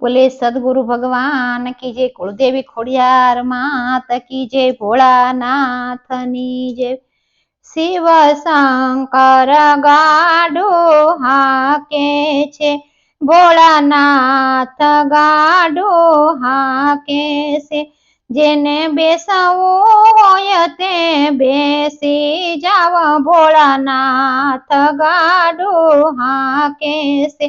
બોલે, સદગુરુ ભગવાન કી જય કુળદેવી ખોડિયાર માત કી જય ભોળાનાથની જે શિવ શંકર ગાડો હાકે છે, ભોળાનાથ ગાડો હાકે છે, જેને બેસવું હોય તે બેસી જાવ, ભોળાનાથ ગાડો હાકે છે.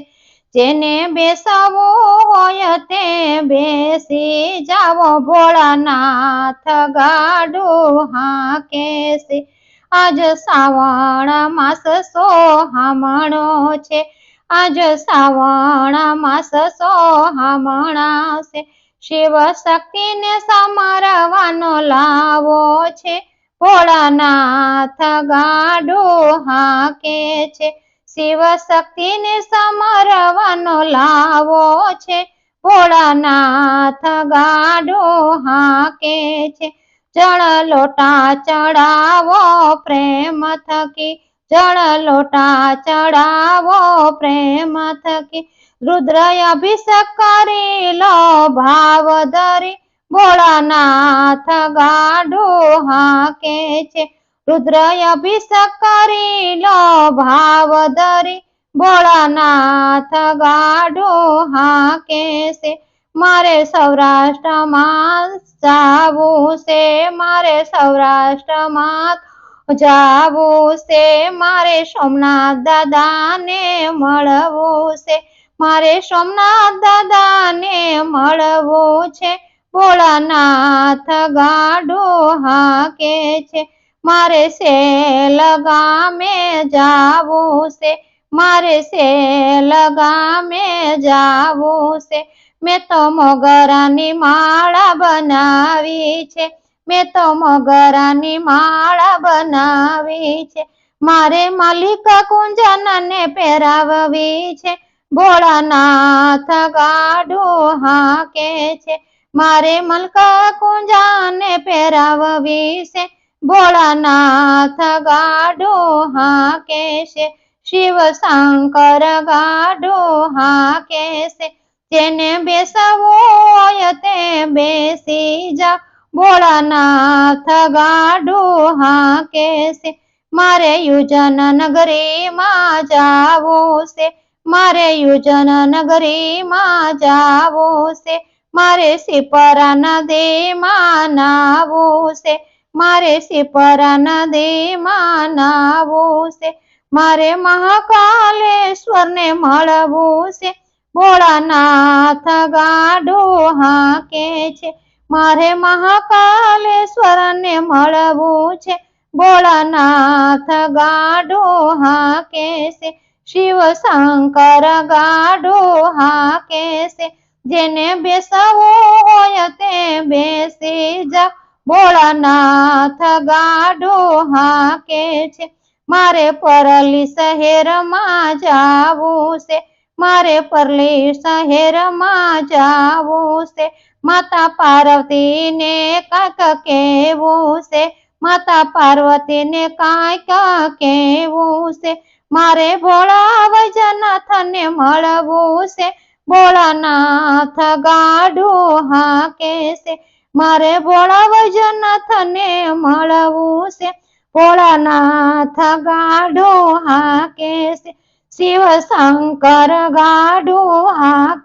જેને બેસાવો હોય તે બેસી જાવો ભોળાનાથ ગાડો હા કેસી આજ શ્રાવણ માસ સોહામણો છે. આજ શ્રાવણ માસ સોહામણા છે શિવ શક્તિને સમારવાનો લાવો છે. ભોળાનાથ ગાડો હાકે છે. શિવ શક્તિને સમરવાનો લાવો છે. ભોળાનાથ ગાડો હાકે છે. જળ લોટા ચડાવો પ્રેમ થકી. જળ લોટા ચડાવો પ્રેમ થકી. રુદ્ર અભિષેક કરી લો ભાવ ધરી ભોળાનાથ ગાડો હાકે છે. રુદ્ર અભિષેક કરી લો ભાવ ધરી ભોળાનાથ ગાડો હાકે છે મારે સૌરાષ્ટ્રમાં જાવું છે, મારે સૌરાષ્ટ્રમાં જાવું છે, મારે સોમનાથ દાદાને મળવું છે. મારે સોમનાથ દાદાને મળવું છે, ભોળાનાથ ગાડો હાકે છે. મારે સે લગામે જાવું છે મારે સે લગામે જાવું છે મેં તો મોગરાની માળા બનાવી છે, મેં તો મોગરાની માળા બનાવી છે. મારે માલિક કુંજનને પહેરાવવી છે, ભોળાનાથ ગાડો હાકે છે. મારે મલકા કુંજાને પહેરાવવી છે ભોળાનાથ ગાડો હાકે છે શિવ શંકર ગાડો હાકે છે જેને બેસવું હોય તે બેસી જા ભોળાનાથ ગાડો હાકે છે મારે યુજન નગરીમાં જાવું છે મારે યુજન નગરીમાં જાવું છે મારે સિપરા નદીમાં નાવું છે મારે સિપરાના નદીમાં નાવું છે. મારે મહાકાલેશ્વરને મળવું છે. ભોળાનાથ ગાડો હાકે છે. મારે મહાકાલેશ્વરને મળવું છે. ભોળાનાથ ગાડો હાકે છે. શિવ શંકર ગાડો હાકે છે. જેને બેસવું હોય તે બેસી જા. ભોળાનાથ ગાડો હાકે છે. મારે પરલી શહેરમાં જાવું છે. મારે પરલી શહેરમાં જાવું છે. માતા પાર્વતીને કાંઈક કેવું છે. માતા પાર્વતીને કાંઈક કેવું છે. મારે ભોળા વૈજનાથને મળવું છે. ભોળાનાથ ગાડો હાકે છે. મારે ભોળા વૈજનાથને મળવું છે. ભોળાનાથ ગાઢો હાકે છે. શિવ શંકર ગાઢો હાક.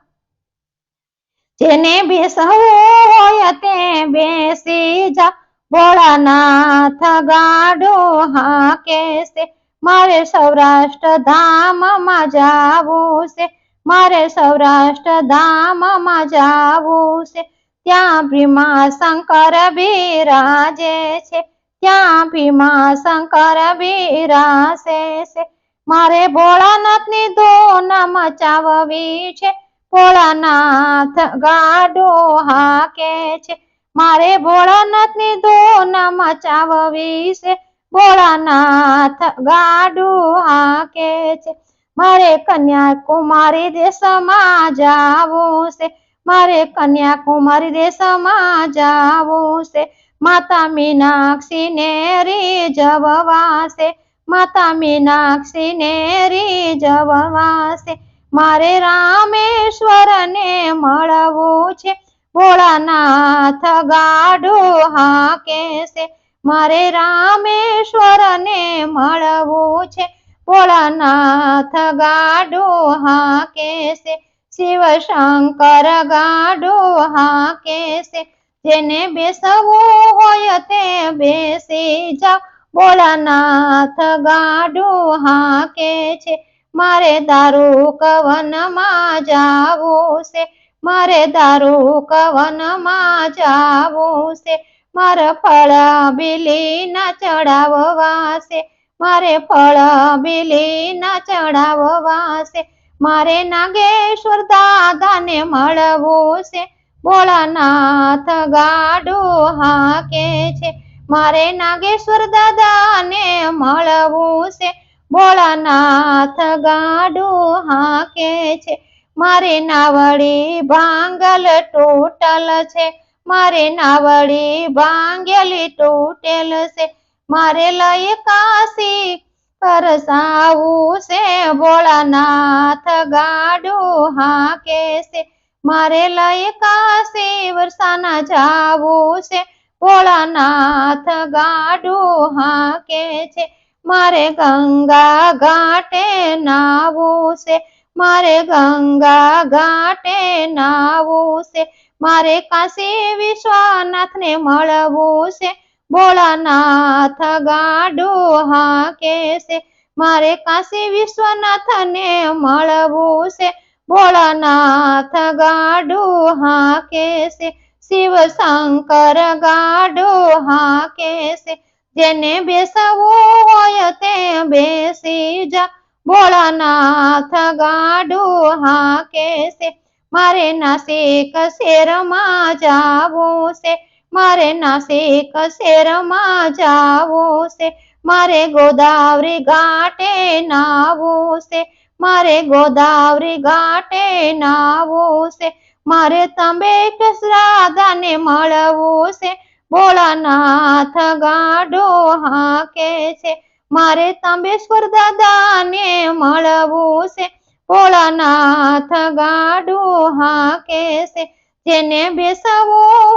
જેને બેસવું હોય તે બેસી જા. ભોળાનાથ ગાઢો હાકે છે. મારે સૌરાષ્ટ્ર ધામમાં જાવું છે. મારે સૌરાષ્ટ્ર ધામમાં જાવું છે. ત્યાં ભીમા શંકર બિરાજે છે. ત્યાં ભીમા શંકર બિરાસે છે. મારે ભોળાનાથની ધૂન મચાવવી છે. ભોળાનાથ ગાડો હાકે છે. મારે ભોળાનાથની ધૂન મચાવવી છે. ભોળાનાથ ગાડો હાકે છે. મારે કન્યાકુમારી દેશમાં જાવું છે. મારે કન્યાકુમારી દેશમાં જાવું છે. માતા મીનાક્ષીને રીઝવવા છે માતા મીનાક્ષીને રીઝવવા છે મારે રામેશ્વરને મળવું છે. ભોળાનાથ ગાઢો હાકે છે મારે રામેશ્વરને મળવું છે. ભોળાનાથ ગાઢો હાકે છે શિવ શંકર ગાડો હાકે છે જેને બેસવું હોય તે બેસી જાઓ ભોળાનાથ ગાડો હાકે છે મારે દારૂ કવનમાં જાવું છે મારે દારૂ કવનમાં જાવું છે મારે ફળ બીલી ના ચડાવવા છે મારે ફળ બીલી ના ચડાવવા છે મારે નાગેશ્વર દાદાને મળવું છે. ભોળાનાથ ગાડો હાકે છે. મારે નાગેશ્વર દાદાને મળવું છે. ભોળાનાથ ગાડો હાકે છે. મારે નાવડી ભાંગલ ટોટલ છે. મારે નાવડી ભાંગેલી તૂટેલ છે. મારે લઈ કાશી પરસાવું છે ભોળાનાથ ગાડો હા છે મારે લઈ કાશી, વરસાના જાવું છે ભોળાનાથ ગાડો હાકે છે મારે ગંગા ઘાટે નાવું છે મારે ગંગા ઘાટે નાવું છે મારે કાશી વિશ્વનાથને મળવું છે ભોળાનાથ ગાડો હાકે કેસે મારે કાશી વિશ્વનાથને મળવું છે. ભોળાનાથ ગાડો હાકે કેસે શિવ શંકર ગાડો હા છે. જેને બેસવું હોય તે બેસી જા. ભોળાનાથ ગાડો હા કેસે મારે નાસિક શેરમાં જાવું છે. મારે નાસિક કસેરમાં જાવો છે મારે ગોદાવરી ઘાટે નાવો છે મારે ગોદાવરી ઘાટે નાવો છે મારે તંબેક શ્રાદ્ધાને મળવું છે ભોળાનાથ ગાડો હાકે છે? મારે તાંબેશ્વર દાદાને મળવું છે ભોળાનાથ ગાડો હાકે છે? જેને બેસવું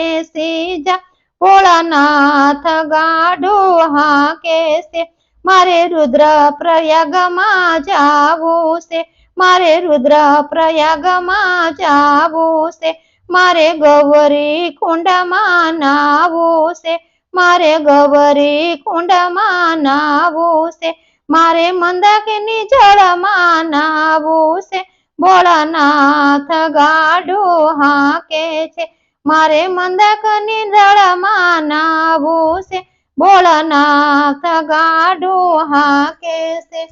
હોય જા? ભોળાનાથ ગાઢો હા કેસે? મારે રુદ્ર પ્રયાગમાં જાવું છે. મારે રુદ્ર પ્રયાગમાં જાવું છે. મારે ગૌરી કુંડમાં નાવું છે. મારે ગૌરી કુંડમાં નાવું છે. મારે મંદાકિની જળમાં નાવું છે. ભોળાનાથ ગાડો હાકે છે. મારે મંદકની જળમાં નાવું છે. ભોળાનાથ ગાડો હાકે છે.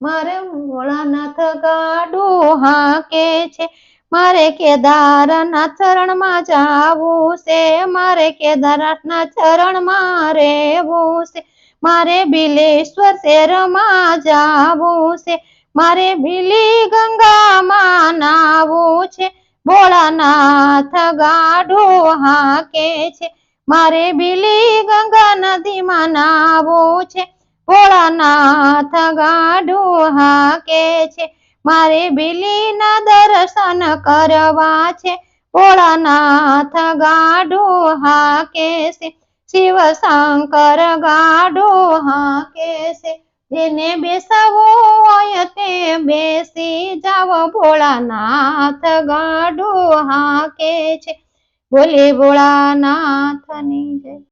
મારે ભોળાનાથ ગાડો હાકે છે. મારે કેદારના ચરણમાં જાવું છે. મારે કેદારનાથના ચરણમાં રહેવું છે. મારે બિલેશ્વર શહેરમાં જાવું છે. મારે બિલી ગંગામાં નાવું છે. ભોળાનાથ ગાઢો હાકે છે. મારે બિલી ગંગા નદીમાં નાવું છે. ભોળાનાથ ગાઢો હાકે છે. મારે બિલીના દર્શન કરવા છે. ભોળાનાથ ગાઢો હાકે છે. શિવ શંકર ગાઢો હાકે છે. જેને બેસાવો હોય તે બેસી જાવ. ભોળાનાથ ગાઢો હાકે છે. બોલે ભોળાનાથની જય.